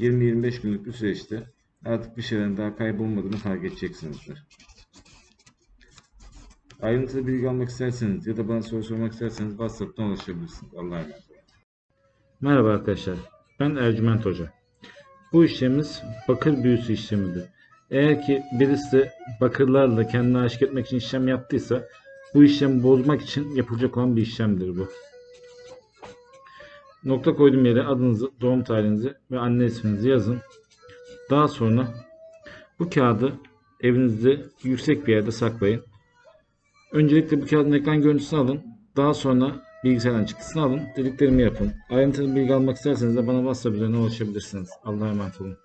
20-25 günlük bir süreçte artık bir şeylerin daha kaybolmadığını fark edeceksinizdir. Ayrıntılı bilgi almak isterseniz ya da bana soru sormak isterseniz WhatsApp'tan ulaşabilirsiniz. Allah'a emanet olun. Merhaba arkadaşlar. Ben Ercüment Hoca. Bu işlemimiz bakır büyüsü işlemidir. Eğer ki birisi bakırlarla kendini aşık etmek için işlem yaptıysa bu işlemi bozmak için yapılacak olan bir işlemdir bu. Nokta koyduğum yere adınızı, doğum tarihinizi ve anne isminizi yazın. Daha sonra bu kağıdı evinizde yüksek bir yerde saklayın. Öncelikle bu kağıdın ekran görüntüsünü alın. Daha sonra bilgisayardan çıktısını alın. Dediklerimi yapın. Ayrıntılı bilgi almak isterseniz de bana WhatsApp üzerinden ulaşabilirsiniz. Allah'a emanet olun.